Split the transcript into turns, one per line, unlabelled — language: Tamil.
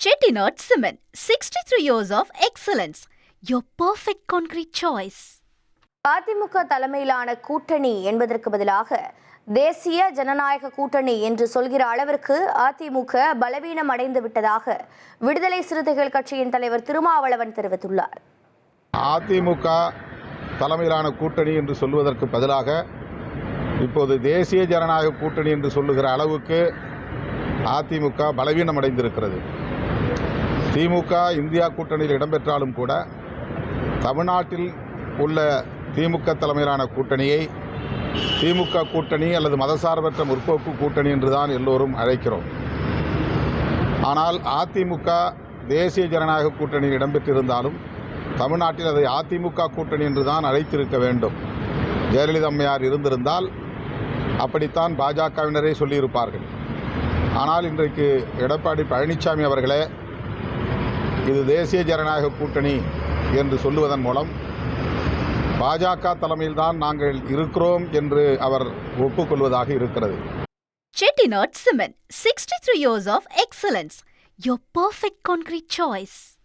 Chettinad Cement, 63 years of excellence. Your perfect concrete choice.
AIADMK தலைமையிலான கூட்டணி என்பதற்கு பதிலாக தேசிய ஜனநாயக கூட்டணி என்று சொல்கிற அளவிற்கு அதிமுக பலவீனம் அடைந்து விட்டதாக விடுதலை சிறுத்தைகள் கட்சியின் தலைவர் திருமாவளவன் தெரிவித்துள்ளார்
அதிமுக தலைமையிலான கூட்டணி என்று சொல்வதற்கு பதிலாக இப்போது தேசிய ஜனநாயக கூட்டணி என்று சொல்லுகிற அளவுக்கு அதிமுக பலவீனம் அடைந்திருக்கிறது திமுக இந்தியா கூட்டணியில் இடம்பெற்றாலும் கூட தமிழ்நாட்டில் உள்ள திமுக தலைமையிலான கூட்டணியை திமுக கூட்டணி அல்லது மதசார்பற்ற முற்போக்கு கூட்டணி என்று தான் எல்லோரும் அழைக்கிறோம். ஆனால் அதிமுக தேசிய ஜனநாயக கூட்டணியில் இடம்பெற்றிருந்தாலும் தமிழ்நாட்டில் அதை அதிமுக கூட்டணி என்று தான் அழைத்திருக்க வேண்டும். ஜெயலலிதா அம்மையார் இருந்திருந்தால் அப்படித்தான் பாஜகவினரே சொல்லியிருப்பார்கள். ஆனால் இன்றைக்கு எடப்பாடி பழனிசாமி அவர்களே இது தேசிய ஜனநாயக கூட்டணி என்று சொல்லுவதன் மூலம் பாஜக தலைமையில்தான் நாங்கள் இருக்கிறோம் என்று அவர் ஒப்புக்கொள்வதாக இருக்கிறது.
Chettinad cement sixty three years of excellence your perfect concrete choice